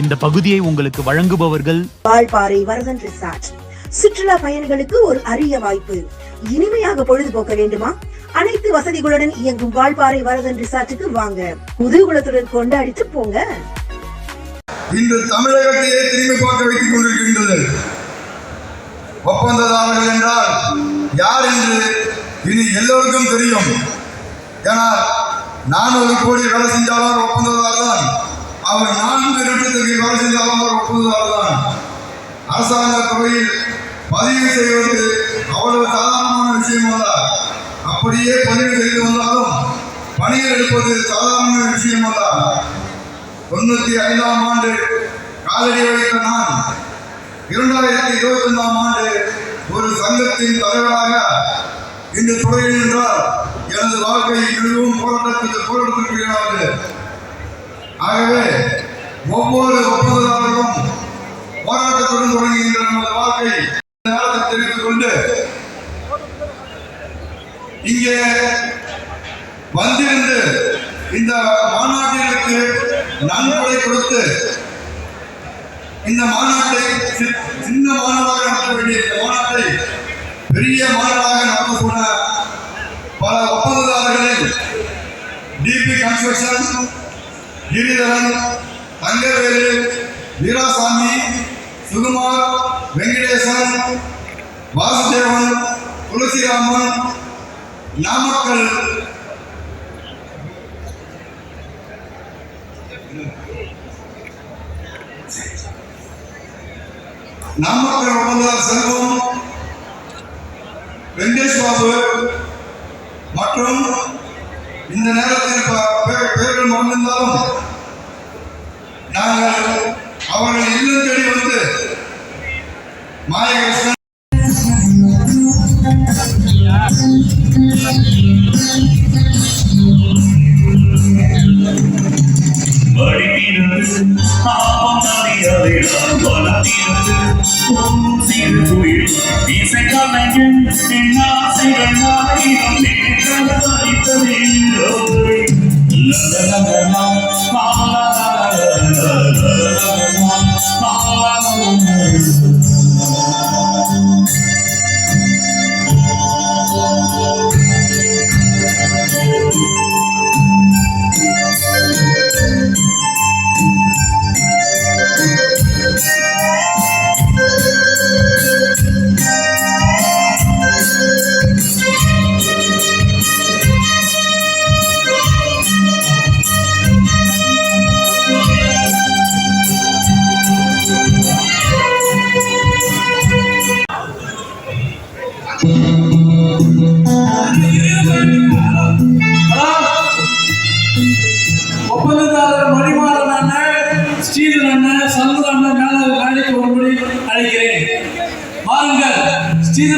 இந்த பகுதியை உங்களுக்கு வழங்குபவர்கள் வால்பாறை வரதன் ரிசார்ட். சுற்றுலா பயணிகளுக்கு ஒரு அரிய வாய்ப்பு. இனிமையாக பொழுதுபோக்க வேண்டுமா? அனைத்து வசதிகளுடன் இயங்கும் வால்பாறை வரதன் ரிசார்ட்டுக்கு வாங்க. குதூகுலத்துடன் கொண்டாடிட்டு போங்க. இன்று தமிழகத்தையே திரும்பி பார்க்க வைத்துக் கொண்டிருக்கின்றது. ஒப்பந்ததாரர்கள் என்றால் யார் என்று இனி எல்லோருக்கும் தெரியும். ஏனால் நானூறு கோடி வேலை செஞ்சாலும் அவர் ஒப்பந்ததாரர் தான். அவர் நான்கு லட்சத்துக்கு வேலை செஞ்சாலும் அவர் ஒப்புதல் தான் அரசாங்க துறையில் பதிவு செய்வது அவ்வளவு சாதாரணமான விஷயம் அல்ல. அப்படியே பதிவு செய்து வந்தாலும் பணியில் எடுப்பது சாதாரண விஷயம் அல்ல. தொண்ணூத்தி ஐந்தாம் ஆண்டு காலடி வைத்த நான் இரண்டாயிரத்தி இருபத்தி ஐந்தாம் ஆண்டு ஒரு சங்கத்தின் தலைவராக இந்த துறையில் நின்றால் எனது வாழ்க்கை மிகவும் போராட்டத்திற்கு போராட்டத்திற்கு ஆகவே ஒவ்வொரு ஒப்பந்ததாரரும் போராட்டத்துடன் தொடங்குகின்ற நமது வாழ்க்கை இந்த நேரத்தை தெரிவித்துக் கொண்டு இங்கே வந்திருந்து இந்த மாநாட்டிற்கு நன்கொடை கொடுத்து இந்த மாநாட்டை சின்ன மாநாடாக நடத்த வேண்டிய இந்த மாநாட்டை பெரிய மாநாடாக நடத்த சொன்ன பல ஒப்பந்ததாரர்களில் டிபி கன்ஸ்ட்ரக்ஷன் கிரிதரன் தங்கவேலு வீராசாமி சுகுமார் வெங்கடேசன் வாசுதேவன் துளசிராமன் நாமக்கல். நாமக்கல் ஒப்பந்ததார் செல்வம் வெங்கடேஷ் பாபு மற்றும் இந்த நேரத்தில் பேர்கள் மறந்திருந்தாலும் நாங்கள் அவர்கள் இல்லம் தேடி வந்து மாயகிருஷ்ணன் படிக்கிறது ஆபம் அறியாதேதான் வளர்க்கிறது உன் சிறு குயில் இசை கலைஞன் என் ஆசைகள் ஆயிரம் நேரம் அளித்ததே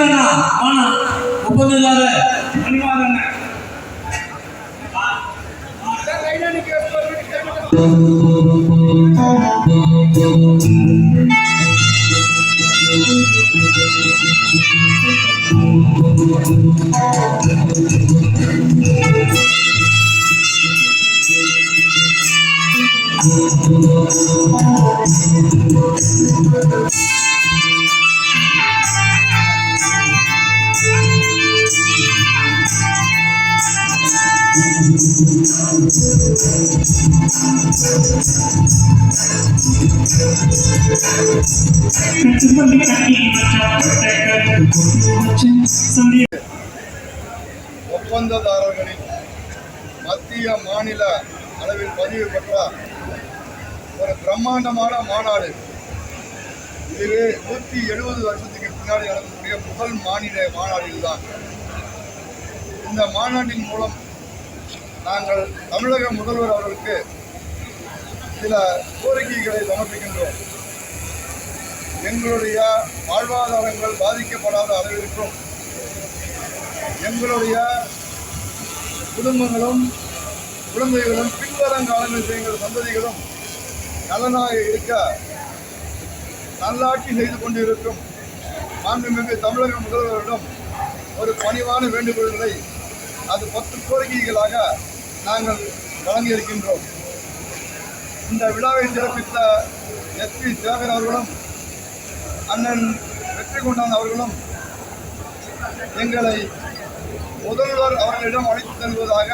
ஸ்ரீதர் அண்ணா வாணா ஒப்பந்ததாரர் மணிமாறன் அண்ணன் ஒப்பந்ததாரர்களின் மத்திய மாநில அளவில் பதிவு பெற்ற ஒரு பிரம்மாண்டமான மாநாடு. இது நூற்றி எழுபது வருஷத்துக்கு பின்னாடி நடக்கக்கூடிய முதல் மாநில மாநாடு இதுதான் இந்த மாநாட்டின் மூலம் நாங்கள் தமிழக முதல்வர் அவர்களுக்கு சில கோரிக்கைகளை சமர்ப்பிக்கின்றோம். எங்களுடைய வாழ்வாதாரங்கள் பாதிக்கப்படாத அளவிற்கும் எங்களுடைய குடும்பங்களும் குழந்தைகளும் பின்வரும் காலங்களில் எங்கள் சந்ததிகளும் நலனாக இருக்க நல்லாட்சி செய்து கொண்டிருக்கும் மாண்புமிகு தமிழக முதல்வரிடம் ஒரு பணிவான வேண்டுகோள்களை அது பத்து கோரிக்கைகளாக நாங்கள் வழங்கியிருக்கின்றோம். இந்த விழாவை சிறப்பித்த எஸ்பி சேகர் அவர்களும் அண்ணன் வெற்றி கொண்டான் அவர்களும் எங்களை முதல்வர் அவர்களிடம் அழைத்து செல்வதாக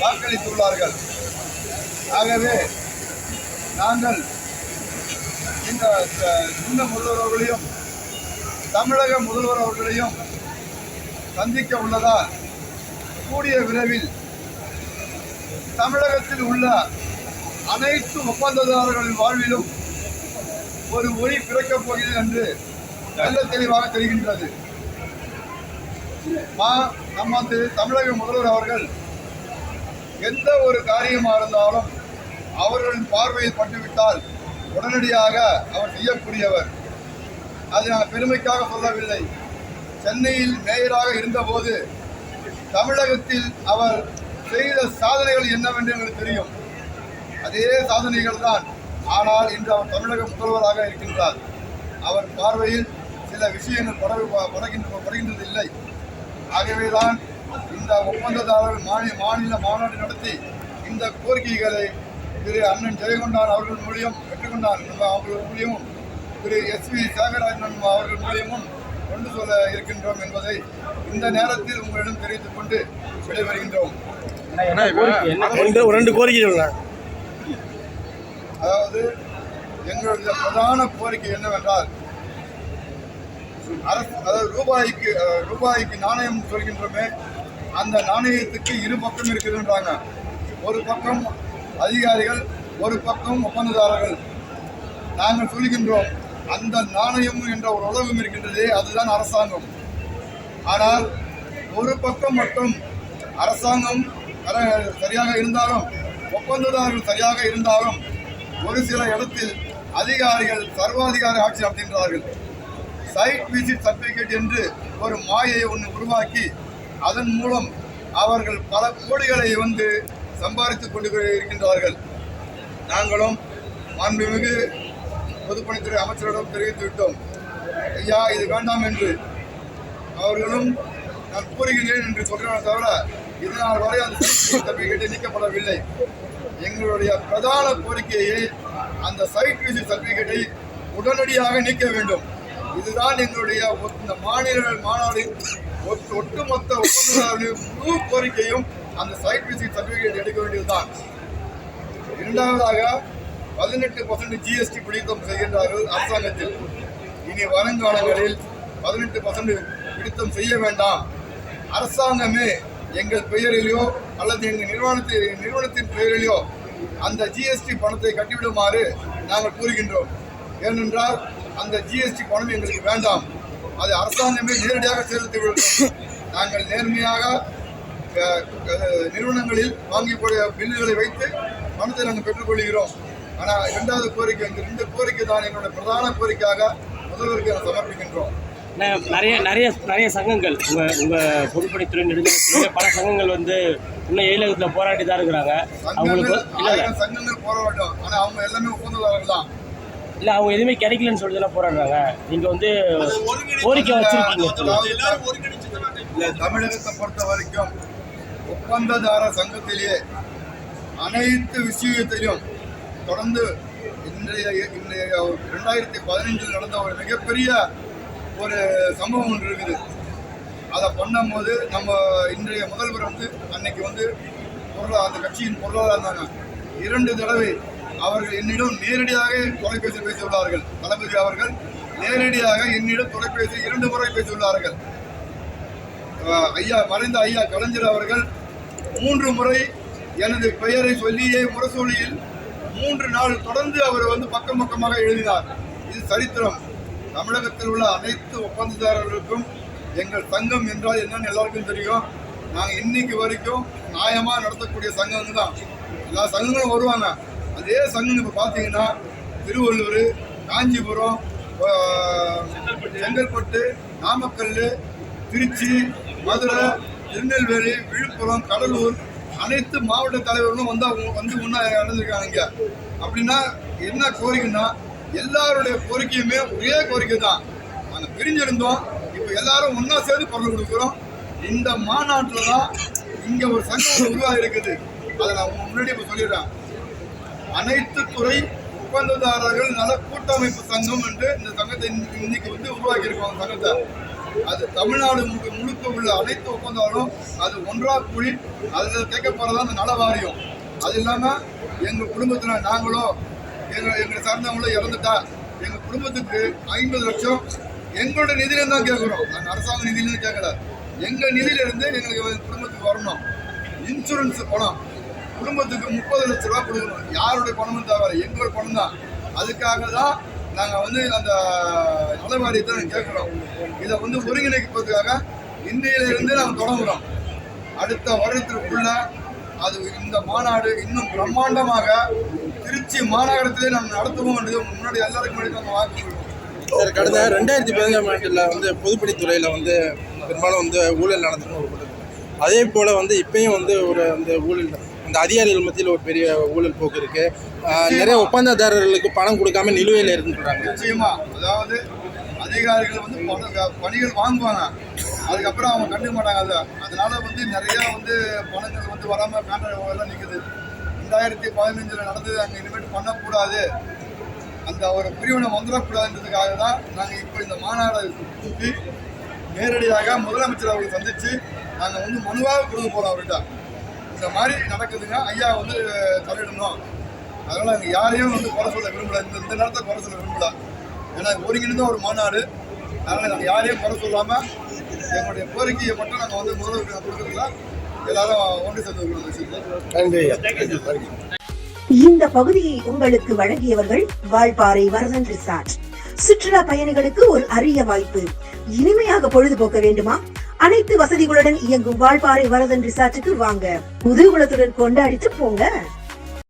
வாக்களித்துள்ளார்கள். ஆகவே நாங்கள் இந்த அஹ், இந்த முதல்வர் அவர்களையும் தமிழக முதல்வர் அவர்களையும் சந்திக்க உள்ளதால் கூடிய விரைவில் தமிழகத்தில் உள்ள அனைத்து ஒப்பந்ததாரர்களின் வாழ்விலும் ஒரு ஒளி பிறக்கப் போகிறது என்று நல்ல தெளிவாக தெரிகின்றது. மா நம்ம தமிழக முதல்வர் அவர்கள் எந்த ஒரு காரியமாக இருந்தாலும் அவர்களின் பார்வையில் பட்டுவிட்டால் உடனடியாக அவர் செய்யக்கூடியவர். அதை நான் பெருமைக்காக சொல்லவில்லை. சென்னையில் மேயராக இருந்தபோது தமிழகத்தில் அவர் செய்த சாதனைகள் என்னவென்று எங்களுக்கு தெரியும். அதே சாதனைகள் தான் ஆனால் இன்று அவர் தமிழக முதல்வராக இருக்கின்றார். அவர் பார்வையில் சில விஷயங்கள் பட படகின்ற படுகின்றது இல்லை ஆகவேதான் இந்த ஒப்பந்ததாரர்கள் மாநில மாநில மாநாடு நடத்தி இந்த கோரிக்கைகளை திரு அண்ணன் ஜெயகொண்டான் அவர்கள் மூலியம் பெற்றுக்கொண்டார். அவர்கள் மூலியமும் திரு எஸ் வி தியாகராஜன் அவர்கள் மூலியமும் கொண்டு சொல்ல இருக்கின்றோம் என்பதை இந்த நேரத்தில் உங்களிடம் தெரிவித்துக் கொண்டு விடைபெறுகின்றோம். ரெண்டு ரெண்டு கோரிக்கை சொல்லுங்க. அதாவது எங்களுடைய பிரதான கோரிக்கை என்னவென்றால் அரசு அதாவது ரூபாய்க்கு ரூபாய்க்கு நாணயம் சொல்கின்றோமே அந்த நாணயத்துக்கு இரு பக்கம் இருக்குதுன்றாங்க ஒரு பக்கம் அதிகாரிகள் ஒரு பக்கம் ஒப்பந்ததாரர்கள். நாங்கள் சொல்கின்றோம் அந்த நாணயம் என்ற ஒரு உலகம் இருக்கின்றதே அதுதான் அரசாங்கம். ஆனால் ஒரு பக்கம் மட்டும் அரசாங்கம் சரியாக இருந்தாலும் ஒப்பந்ததாரர்கள் சரியாக இருந்தாலும் ஒரு சில இடத்தில் அதிகாரிகள் சர்வாதிகார ஆட்சி நடத்துகின்றார்கள். சைட் விசிட் சர்டிபிகேட் என்று ஒரு மாயையை ஒன்று உருவாக்கி அதன் மூலம் அவர்கள் பல கோடிகளை வந்து சம்பாதித்துக் கொண்டு இருக்கின்றார்கள். நாங்களும் மாண்புமிகு பொதுப்பணித்துறை அமைச்சரிடம் தெரிவித்து விட்டோம் ஐயா இது வேண்டாம் என்று அவர்களும் நான் கூறுகிறேன் என்று சொல்கிறேன் தவிர இதனால் வரை அந்த சர்டிபிகேட்டை நீக்கப்படவில்லை. எங்களுடைய பிரதான கோரிக்கையை அந்த சைட் விசிட் சர்டிபிகேட்டை உடனடியாக நீக்க வேண்டும். இதுதான் எங்களுடைய இந்த மாநில மாநாடின் ஒட்டு- ஒட்டுமொத்த ஒப்பந்ததாரர்களின் முழு கோரிக்கையும் அந்த சைட் விசிட் சர்டிபிகேட் எடுக்க வேண்டியதுதான். இரண்டாவதாக பதினெட்டு பர்சன்ட் ஜிஎஸ்டி பிடித்தம் செய்கின்றார்கள் அரசாங்கத்தில். இனி வருங்காலங்களில் பதினெட்டு பர்சன்ட் பிடித்தம் செய்ய வேண்டாம். அரசாங்கமே எங்கள் பெயரிலோ அல்லது எங்கள் நிறுவனத்தின் நிறுவனத்தின் பெயரிலோ அந்த ஜிஎஸ்டி பணத்தை கட்டிவிடுமாறு நாங்கள் கூறுகின்றோம். ஏனென்றால் அந்த ஜிஎஸ்டி பணம் எங்களுக்கு வேண்டாம். அது அரசாங்கமே நேரடியாக செலுத்தி நாங்கள் நேர்மையாக நிறுவனங்களில் வாங்கி பில்லுகளை வைத்து பணத்தை நாங்கள் பெற்றுக்கொள்கிறோம் ஆனால் இரண்டாவது கோரிக்கை இந்த ரெண்டு கோரிக்கை தான் எங்களுடைய பிரதான கோரிக்கையாக முதல்வருக்கு நாங்கள் சமர்ப்பிக்கின்றோம். நிறைய நிறைய நிறைய சங்கங்கள் உங்க உங்க பொதுப்பணித்துறை நெடுஞ்சாலை பல சங்கங்கள் வந்து இன்னும் ஏழகத்தில் போராட்டி தான் இருக்கிறாங்க. அவங்களுக்கு சங்கங்கள் போராட்டம். ஆனால் அவங்க எல்லாமே ஒப்பந்ததாரர்கள் தான். இல்ல அவங்க எதுவுமே கிடைக்கலன்னு சொல்லி தான் போராடுறாங்க. நீங்க வந்து கோரிக்கை வச்சிருக்கீங்க. இல்ல, தமிழகத்தை பொறுத்த வரைக்கும் ஒப்பந்ததாரர் சங்கத்திலேயே அனைத்து விஷயத்திலும் தொடர்ந்து இன்றைய இன்றைய ரெண்டாயிரத்தி பதினைஞ்சில் நடந்த ஒரு மிகப்பெரிய ஒரு சம்பவம் ஒன்று இருக்குது. அதை பண்ணும்போது நம்ம இன்றைய முதல்வர் வந்து அன்னைக்கு வந்து பொருளாதார அந்த கட்சியின் பொருளாதாரம் இருந்தாங்க இரண்டு தடவை அவர்கள் என்னிடம் நேரடியாக தொலைபேசி பேசியுள்ளார்கள். தளபதி அவர்கள் நேரடியாக என்னிடம் தொலைபேசி இரண்டு முறை பேசியுள்ளார்கள். ஐயா மறைந்த ஐயா கலைஞர் அவர்கள் மூன்று முறை எனது பெயரை சொல்லியே முரசொலியில் மூன்று நாள் தொடர்ந்து அவர் வந்து பக்கம் பக்கமாக எழுதினார். இது சரித்திரம். தமிழகத்தில் உள்ள அனைத்து ஒப்பந்ததாரர்களுக்கும் எங்கள் சங்கம் என்றால் என்னன்னு எல்லாருக்கும் தெரியும். நாங்கள் இன்னைக்கு வரைக்கும் நியாயமாக நடத்தக்கூடிய சங்கங்கள் தான் எல்லா சங்கங்களும் வருவாங்க. அதே சங்கம் இப்போ பார்த்தீங்கன்னா திருவள்ளூர் காஞ்சிபுரம் செங்கல்பட்டு நாமக்கல் திருச்சி மதுரை திருநெல்வேலி விழுப்புரம் கடலூர் அனைத்து மாவட்ட தலைவர்களும் வந்து அவங்க வந்து முன்னா நடந்திருக்காங்க அப்படின்னா என்ன கோரிக்கைன்னா எல்லாருடைய கோரிக்கையுமே ஒரே கோரிக்கை தான். நாங்கள் பிரிஞ்சிருந்தோம். இப்போ எல்லாரும் ஒன்றா சேர்ந்து குரல் கொடுக்குறோம். இந்த மாநாட்டில் தான் இங்கே ஒரு சங்கம் உருவாக இருக்குது அதை நான் முன்னாடி இப்போ சொல்லிடுறேன். அனைத்து துறை ஒப்பந்ததாரர்கள் நல கூட்டமைப்பு சங்கம் என்று இந்த சங்கத்தை இன்னைக்கு- இன்னைக்கு வந்து உருவாக்கியிருக்கோம் சங்கத்தை. அது தமிழ்நாடு முழுக்க உள்ள அனைத்து ஒப்பந்தங்களும் அது ஒன்றாக கூடி அதில் கேட்க போறதா அந்த நல வாரியம் அது இல்லாமல் எங்கள் குடும்பத்தில் நாங்களோ எங்கள் எங்களை சார்ந்தவங்களோ இறந்துட்டா எங்கள் குடும்பத்துக்கு ஐம்பது லட்சம் எங்களோட நிதியில தான் கேட்குறோம். நாங்கள் அரசாங்க நிதியிலேருந்து கேட்கல. எங்கள் நிதியிலேருந்து எங்களுக்கு குடும்பத்துக்கு வரணும். இன்சூரன்ஸ் பணம். குடும்பத்துக்கு முப்பது லட்ச ரூபா கொடுக்கணும். யாருடைய பணமும் தேவை எங்களோட பணம் தான் அதுக்காக தான் நாங்கள் வந்து அந்த நலவாரியத்தை நாங்கள் கேட்குறோம் இதை வந்து ஒருங்கிணைப்பதற்காக இன்றையிலிருந்து நாங்கள் தொடங்குகிறோம் அடுத்த வருடத்திற்குள்ள அது இந்த மாநாடு இன்னும் பிரம்மாண்டமாக திருச்சி மாநகரத்திலே நாம் நடத்துவோம் என்று முன்னாடி எல்லாருக்கும் முன்னாடி நாங்கள் வாக்கு சார் கடந்த ரெண்டாயிரத்தி பதினஞ்சாம் ஆண்டில் வந்து பொதுப்பணித்துறையில் வந்து பெரும்பாலும் வந்து ஊழல் நடந்துன்னு ஒரு அதே போல் வந்து இப்பயும் வந்து ஒரு அந்த ஊழல் அந்த அதிகாரிகள் மத்தியில் ஒரு பெரிய ஊழல் போக்கு இருக்கு. நிறைய ஒப்பந்ததாரர்களுக்கு பணம் கொடுக்காம நிலுவையில் இருக்குன்றாங்க நிச்சயமாக அதாவது அதிகாரிகள் வந்து பண பணிகள் வாங்குவாங்க. அதுக்கப்புறம் அவங்க கண்டுக்க மாட்டாங்க அதை. அதனால வந்து நிறைய வந்து பணங்கள் வந்து வராமல் பேனர் எல்லாம் நிற்குது ரெண்டாயிரத்தி பதினஞ்சில் நடந்தது அங்கே இனிமேட்டு பண்ணக்கூடாது. அந்த ஒரு பிரிவினை வந்துடக்கூடாதுன்றதுக்காக தான் நாங்கள் இப்போ இந்த மாநாடு கூட்டி நேரடியாக முதலமைச்சர் அவர்களை சந்தித்து நாங்கள் வந்து மனுவாக கொடுக்க போகிறோம் அவர்கிட்ட. இந்த மாதிரி நடக்குதுங்க ஐயா வந்து தலையிடணும். அதனால் நாங்கள் யாரையும் வந்து குறை சொல்ல விரும்பல. இந்த இந்த நேரத்தை குறை சொல்ல விரும்பல. ஏன்னா ஒருங்கிணைந்த ஒரு மாநாடு. அதனால் நாங்கள் யாரையும் குறை சொல்லாமல் எங்களுடைய கோரிக்கையை மட்டும் நாங்கள் வந்து முதல்வருக்கு கொடுக்குறதுல எல்லாரும் ஒன்று சேர்ந்து. இந்த பகுதியை உங்களுக்கு வழங்கியவர்கள் வால்பாறை வரதன் ரிசார்ட் சுற்றுலா பயணிகளுக்கு ஒரு அரிய வாய்ப்பு. இனிமையாக பொழுதுபோக்க வேண்டுமா? அனைத்து வசதிகளுடன் இயங்கும் வால்பாறை வரதன் ரிசார்ட்டுக்கு வாங்க. புதுகுலத்துடன் கொண்டாடிட்டு போங்க.